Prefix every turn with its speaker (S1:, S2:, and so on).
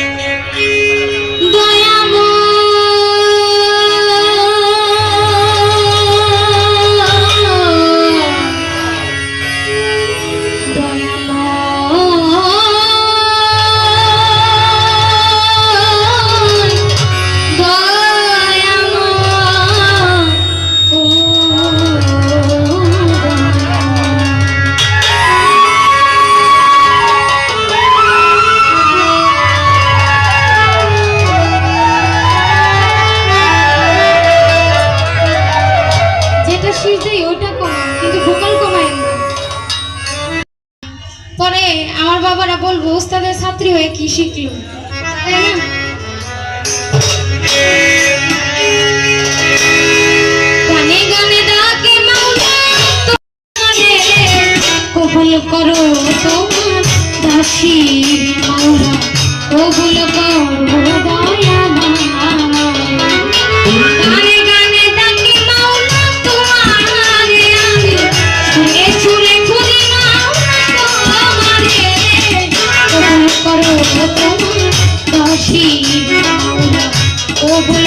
S1: Yeah. দেই ওটা পরে আমার বাবারা বলব, ওস্তাদের ছাত্রী হয়ে কি শিখলো? তাই করো তোমার দাসী করো দয়া